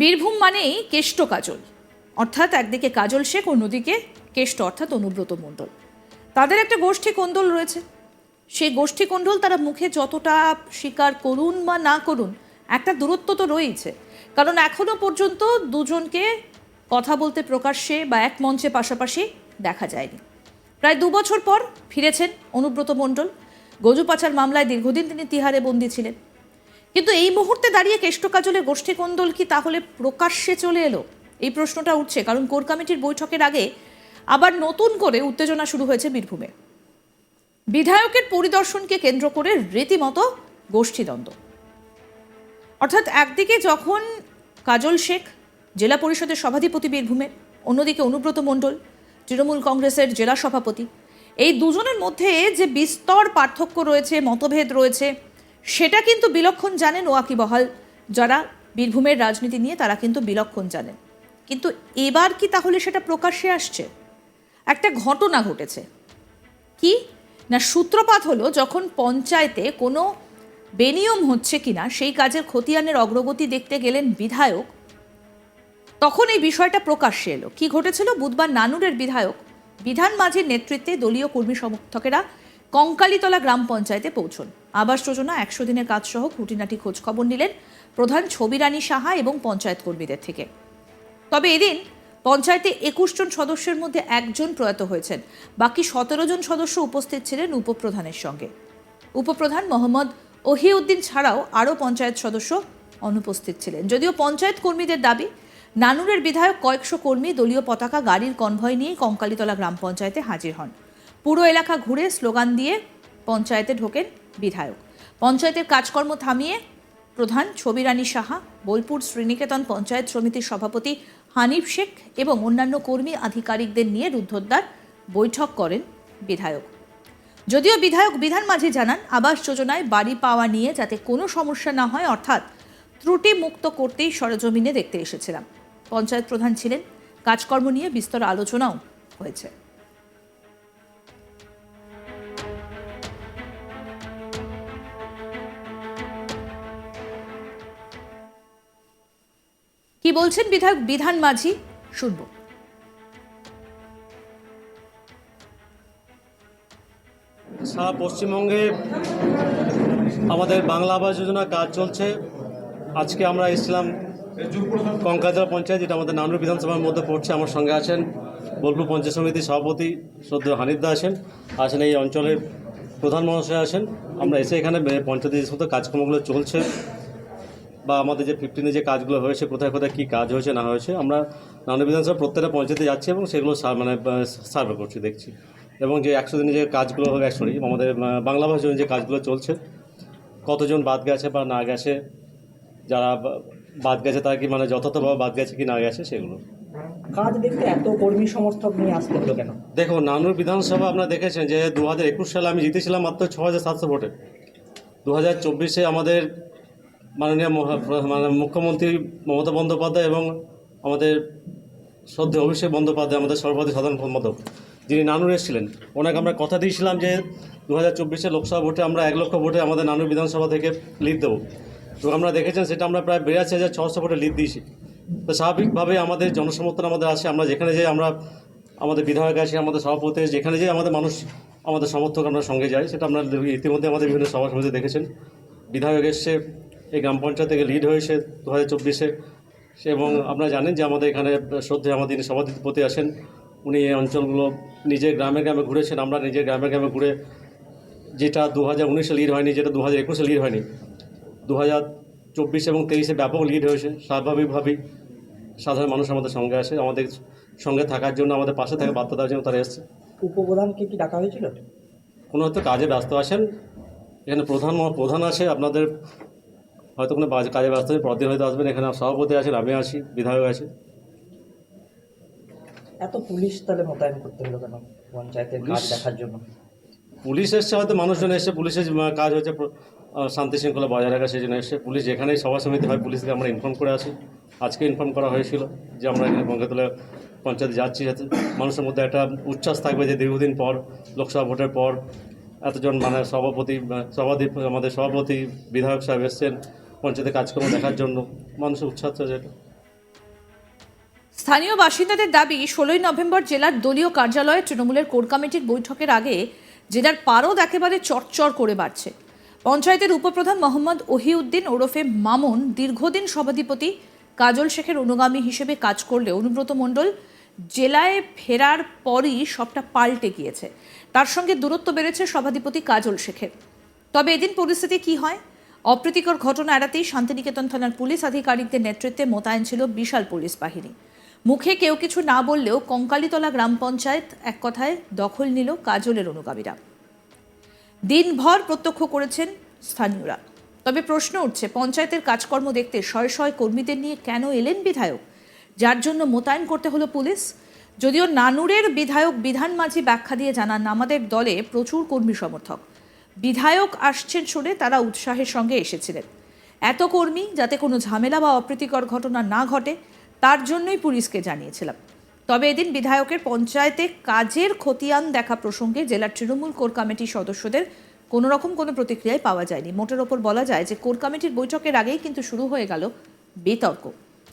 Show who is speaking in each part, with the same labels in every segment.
Speaker 1: বীরভূম মানেই কেষ্ট কাজল। অর্থাৎ একদিকে কাজল শেখ অন্যদিকে কেষ্ট অর্থাৎ অনুব্রত মণ্ডল। তাদের একটা গোষ্ঠী কোন্দল রয়েছে। সেই গোষ্ঠী কোন্দল তারা মুখে যতটা স্বীকার করুন বা না করুন, একটা দূরত্ব তো রয়েছে কারণ এখনও পর্যন্ত দুজনকে কথা বলতে প্রকাশ্যে বা এক মঞ্চে পাশাপাশি দেখা যায়নি। প্রায় দু বছর পর ফিরেছেন অনুব্রত মণ্ডল। গজু পাচার মামলায় দীর্ঘদিন তিনি তিহারে বন্দী ছিলেন। কিন্তু এই মুহূর্তে দাঁড়িয়ে কেষ্ট কাজলের গোষ্ঠী কোন্দল কি তাহলে প্রকাশ্যে চলে এলো? এই প্রশ্নটা উঠছে, কারণ কোর কমিটির বৈঠকের আগে আবার নতুন করে উত্তেজনা শুরু হয়েছে বীরভূমে। বিধায়কের পরিদর্শনকে কেন্দ্র করে রীতিমতো গোষ্ঠীদ্বন্দ্ব। অর্থাৎ একদিকে যখন কাজল শেখ, জেলা পরিষদের সভাধিপতি বীরভূমে, অন্যদিকে অনুব্রত মণ্ডল, তৃণমূল কংগ্রেসের জেলা সভাপতি, এই দুজনের মধ্যে যে বিস্তর পার্থক্য রয়েছে, মতভেদ রয়েছে সেটা কিন্তু বিলক্ষণ জানেন ওয়াকিবহাল যারা বীরভূমের রাজনীতি নিয়ে তারা কিন্তু বিলক্ষণ জানেন। কিন্তু এবার কি তাহলে সেটা প্রকাশ্যে আসছে? একটা ঘটনা ঘটেছে। কি? না, সূত্রপাত হলো যখন পঞ্চায়েতে কোনো বেনিয়ম হচ্ছে কিনা, সেই কাজের খতিয়ানের অগ্রগতি দেখতে গেলেন বিধায়ক, তখন এই বিষয়টা প্রকাশ্যে এলো। কি ঘটেছিল? বুধবার নানুরের বিধায়ক, বিধান মাঝির নেতৃত্বে দলীয় কর্মী সমর্থকেরা কঙ্কালীতলা গ্রাম পঞ্চায়েতে পৌঁছন। আবাস যোজনা, একশো দিনের কাজ সহ খুঁটিনাটি খোঁজখবর নিলেন প্রধান ছবিরানী সাহা এবং পঞ্চায়েত কর্মীদের থেকে। তবে এদিন পঞ্চায়েতে একুশ জন সদস্যের মধ্যে একজন প্রয়াত হয়েছেন। বাকি সতেরো জন সদস্য উপস্থিত ছিলেন উপপ্রধানের সঙ্গে। উপপ্রধান মোহাম্মদ ওহিউদ্দিন ছাড়াও আরও পঞ্চায়েত সদস্য অনুপস্থিত ছিলেন। যদিও পঞ্চায়েত কর্মীদের দাবি, নানুরের বিধায়ক কয়েকশো কর্মী দলীয় পতাকা গাড়ির কনভয় নিয়ে কঙ্কালীতলা গ্রাম পঞ্চায়েতে হাজির হন। পুরো এলাকা ঘুরে স্লোগান দিয়ে পঞ্চায়েতে ঢোকেন বিধায়ক। পঞ্চায়েতের কাজকর্ম থামিয়ে প্রধান ছবিরানী সাহা, বোলপুর শ্রীনিকেতন পঞ্চায়েত সমিতির সভাপতি হানিফ শেখ এবং অন্যান্য কর্মী আধিকারিকদের নিয়ে রুদ্ধদ্বার বৈঠক করেন বিধায়ক। যদিও বিধায়ক বিধান মাঝি জানান, আবাস যোজনায় বাড়ি পাওয়া নিয়ে যাতে কোনো সমস্যা না হয়, অর্থাৎ ত্রুটি মুক্ত করতেই সরজমিনে দেখতে এসেছিলাম। পঞ্চায়েত প্রধান ছিলেন, কাজকর্ম নিয়ে বিস্তর আলোচনাও হয়েছে। কি বলছেন বিধায়ক বিধান মাঝি? শুনব।
Speaker 2: সারা পশ্চিমবঙ্গে আমাদের বাংলা আবাস যোজনা কাজ চলছে। আজকে আমরা এসেছিলাম কঙ্কাজলা পঞ্চায়েত, যেটা আমাদের নানুর বিধানসভার মধ্যে পড়ছে, আমার সঙ্গে আছেন বোলপুর পঞ্চায়েত সমিতির সভাপতি সদ্য হানিদা আছেন আছেন এই অঞ্চলের প্রধান মহাশয় আছেন। আমরা এসে এখানে পঞ্চায়েত যে সমস্ত কাজকর্মগুলো চলছে। বা আমাদের যে ফিফটিনে যে কাজগুলো হয়েছে কোথায় কোথায় কী কাজ হয়েছে না হয়েছে আমরা নানা বিধানসভা প্রত্যেকটা পঞ্চায়েতে যাচ্ছি এবং সেগুলো মানে সার্ভে করছি দেখছি। এবং যে একশো দিনে যে কাজগুলো হবে সরি আমাদের বাংলা ভাষায় যে কাজগুলো চলছে কতজন বাদ গেছে বা না গেছে যারা বাদ গেছে তারা কি মানে যথাযথভাবে বাদ গেছে কি না গেছে সেগুলো।
Speaker 3: কাজ দেখতে এত কর্মী সমর্থক নিয়ে আসতে হলো কেন?
Speaker 2: দেখো নানুর বিধানসভা আপনারা দেখেছেন যে দু হাজার একুশ সালে আমি জিতেছিলাম মাত্র ছ হাজার সাতশো ভোটে। দু হাজার চব্বিশে আমাদের মাননীয় মানে মুখ্যমন্ত্রী মমতা বন্দ্যোপাধ্যায় এবং আমাদের শ্রদ্ধে অভিষেক বন্দ্যোপাধ্যায়, আমাদের সর্বাধিক সাধারণ সম্পাদক, যিনি নানুর এসেছিলেন ওনাকে আমরা কথা দিয়েছিলাম যে দু হাজার চব্বিশে লোকসভা ভোটে আমরা এক লক্ষ ভোটে আমাদের নানুর বিধানসভা থেকে লিড দেবো। তো আমরা দেখেছেন সেটা আমরা প্রায় বিরাশি হাজার ছশো ভোটে লিড দিয়েছি। তো স্বাভাবিকভাবে আমাদের জনসমর্থন আমাদের আসে আমরা যেখানে যাই, আমরা আমাদের বিধায়ক আসি আমাদের সভাপতি যেখানে যাই আমাদের মানুষ, আমাদের সমর্থক আমরা সঙ্গে যাই, সেটা আপনারা ইতিমধ্যে আমাদের বিভিন্ন সভা সমিতি দেখেছেন। বিধায়ক এসছে এই গ্রাম পঞ্চায়েত থেকে লিড হয়েছে দু হাজার চব্বিশে এবং আপনারা জানেন যে আমাদের এখানে শ্রদ্ধে আমাদের যিনি সভাধিপতি আছেন উনি এই অঞ্চলগুলো নিজের গ্রামে গ্রামে ঘুরেছেন। আমরা নিজের গ্রামে গ্রামে ঘুরে যেটা দু হাজার উনিশে লিড হয়নি যেটা দু হাজার একুশে লিড হয়নি। দু হাজার চব্বিশ এবং তেইশে ব্যাপক লিড হয়েছে স্বাভাবিকভাবেই সাধারণ মানুষ আমাদের সঙ্গে আসে আমাদের সঙ্গে থাকার জন্য আমাদের পাশে থাকা বার্তা দেওয়ার জন্য তারা এসছে।
Speaker 3: উপপ্রধানকে কি ডাকা হয়েছিল?
Speaker 2: কোনো হয়তো কাজে ব্যস্ত আছেন। এখানে প্রধান প্রধান আছে আপনাদের হয়তো কোনো কাজে ব্যস্ত আছে পরদিন হয়তো আসবেন এখানে সভাপতি আছেন আমি আছি বিধায়ক আছে।
Speaker 3: এত পুলিশ তাহলে মোতায়েন করতে হলো কেন? পঞ্চায়েতের কাজ দেখার জন্য।
Speaker 2: পুলিশ এসছে হয়তো মানুষজন এসছে পুলিশের কাজ হচ্ছে শান্তি শৃঙ্খলা বজায় রাখা সেই জন্য এসছে। পুলিশ যেখানেই সভা সমিতি হয় পুলিশকে আমরা ইনফর্ম করে আসি। আজকে ইনফর্ম করা হয়েছিল যে আমরা এখানে গঙ্গাতলা পঞ্চায়েতে যাচ্ছি যাতে মানুষের মধ্যে একটা উচ্ছ্বাস থাকবে যে দীর্ঘদিন পর লোকসভা ভোটের পর এতজন মানে সভাপতি সভাপতি আমাদের সভাপতি বিধায়ক সাহেব এসছেন। পঞ্চায়েতে কাজকর্ম দেখার জন্য মানুষের উৎসাহ যেটা।
Speaker 1: স্থানীয় বাসিন্দাদের দাবি, ষোলোই নভেম্বর জেলার দলীয় কার্যালয়ে তৃণমূলের কোর কমিটির বৈঠকের আগে জেলার পারদ একেবারে চরচর করে বাড়ছে। পঞ্চায়েতের উপপ্রধান মোহাম্মদ ওহিউদ্দিন ওরফে মামুন দীর্ঘদিন সভাধিপতি কাজল শেখের অনুগামী হিসেবে কাজ করলে অনুব্রত মণ্ডল জেলায় ফেরার পরই সবটা পাল্টে গিয়েছে। তার সঙ্গে দূরত্ব বেড়েছে সভাধিপতি কাজল শেখের। তবে এদিন পরিস্থিতি কি হয়? অপ্রীতিকর ঘটনা এড়াতেই শান্তিনিকেতন থানার পুলিশ আধিকারিকদের নেতৃত্বে মোতায়েন ছিল বিশাল পুলিশ বাহিনী। মুখে কেউ কিছু না বললেও কঙ্কালীতলা গ্রাম পঞ্চায়েত এক কথায় দখল নিল কাজলের অনুগামীরা। দিনভর প্রত্যক্ষ করেছেন স্থানীয়রা। তবে প্রশ্ন উঠছে, পঞ্চায়েতের কাজকর্ম দেখতে শয়ে শয়ে কর্মীদের নিয়ে কেন এলেন বিধায়ক? যার জন্য মোতায়েন করতে হলো পুলিশ? যদিও নানুরের বিধায়ক বিধান মাঝি ব্যাখ্যা দিয়ে জানান, আমাদের দলে প্রচুর কর্মী সমর্থক। বিধায়ক আসছেন শুনে তারা উৎসাহের সঙ্গে এসেছিলেন। এত কর্মী যাতে কোনো ঝামেলা বা অপ্রীতিকর ঘটনা না ঘটে, তার জন্যই পুলিশকে জানিয়েছিলাম। তবে এদিন বিধায়কের পঞ্চায়েতে কাজের খতিয়ান দেখা প্রসঙ্গে জেলার তৃণমূল কোর কমিটির সদস্যদের কোনো রকম কোনো প্রতিক্রিয়ায় পাওয়া যায়নি। মোটের ওপর বলা যায় যে কোর কমিটির বৈঠকের আগেই কিন্তু শুরু হয়ে গেল বিতর্ক।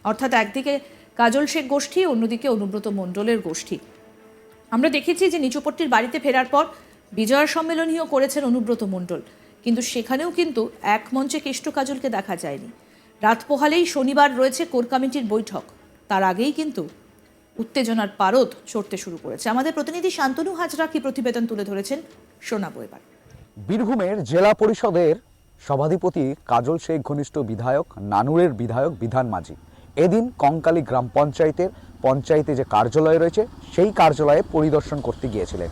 Speaker 1: অর্থাৎ একদিকে কাজল শেখ গোষ্ঠী, অন্যদিকে অনুব্রত মণ্ডলের গোষ্ঠী। আমরা দেখেছি যে নিচুপট্টির বাড়িতে ফেরার পর বিজয়া সম্মেলনীও করেছেন অনুব্রত মণ্ডল। কিন্তু সেখানেও কিন্তু এক মঞ্চে কেষ্ট কাজলকে দেখা যায়নি। রাত পোহালেই শনিবার রয়েছে কোর কমিটির বৈঠক। তার আগেই কিন্তু উত্তেজনার পারদ চড়তে শুরু করেছে। আমাদের প্রতিনিধি শান্তনু হাজরা কি প্রতিবেদন তুলে ধরেছেন শোনাবো এবার।
Speaker 4: বীরভূমের জেলা পরিষদের সভাধিপতি কাজল শেখ, ঘনিষ্ঠ বিধায়ক, নানুরের বিধায়ক, বিধান মাঝি। এদিন কঙ্কালী গ্রাম পঞ্চায়েতের পঞ্চায়েতে যে কার্যালয় রয়েছে, সেই কার্যালয়ে পরিদর্শন করতে গিয়েছিলেন।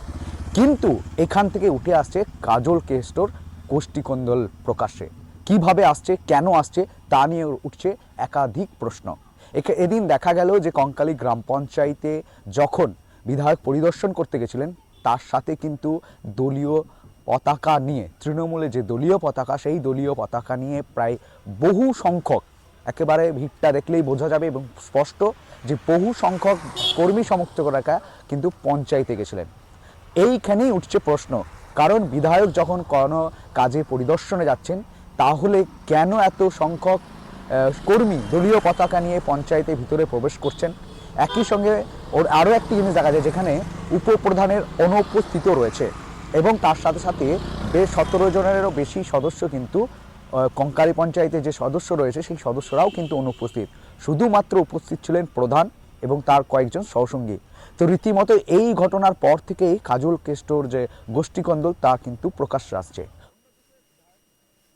Speaker 4: কিন্তু এখান থেকে উঠে আসছে কাজল কেষ্টর কোষ্ঠীকন্দল প্রকাশ্যে। কীভাবে আসছে, কেন আসছে, তা নিয়ে উঠছে একাধিক প্রশ্ন। একে- এদিন দেখা গেল যে কঙ্কালি গ্রাম পঞ্চায়েতে যখন বিধায়ক পরিদর্শন করতে গেছিলেন, তার সাথে কিন্তু দলীয় পতাকা নিয়ে, তৃণমূলে যে দলীয় পতাকা, সেই দলীয় পতাকা নিয়ে প্রায় বহু সংখ্যক, একেবারে ভিড়টা দেখলেই বোঝা যাবে এবং স্পষ্ট যে বহু সংখ্যক কর্মী সমর্থকরা কিন্তু পঞ্চায়েতে গেছিলেন। এইখানেই উঠছে প্রশ্ন, কারণ বিধায়ক যখন কোনো কাজে পরিদর্শনে যাচ্ছেন, তাহলে কেন এত সংখ্যক কর্মী দলীয় পতাকা নিয়ে পঞ্চায়েতের ভিতরে প্রবেশ করছেন? একই সঙ্গে ওর আরও একটি জিনিস দেখা যায়, যেখানে উপপ্রধানের অনুপস্থিত রয়েছে এবং তার সাথে সাথে বেশ সতেরো জনেরও বেশি সদস্য কিন্তু কঙ্কালী পঞ্চায়েতের যে সদস্য রয়েছে, সেই সদস্যরাও কিন্তু অনুপস্থিত। শুধুমাত্র উপস্থিত ছিলেন প্রধান এবং তার কয়েকজন সহসঙ্গী তো রীতিমতো এই ঘটনার পর থেকেই কাজল কেষ্টর যে গোষ্ঠীকন্দল, তা কিন্তু প্রকাশ্যে আসছে।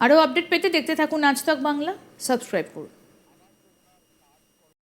Speaker 1: আরও আপডেট পেতে দেখতে থাকুন আজ তক বাংলা। সাবস্ক্রাইব করুন।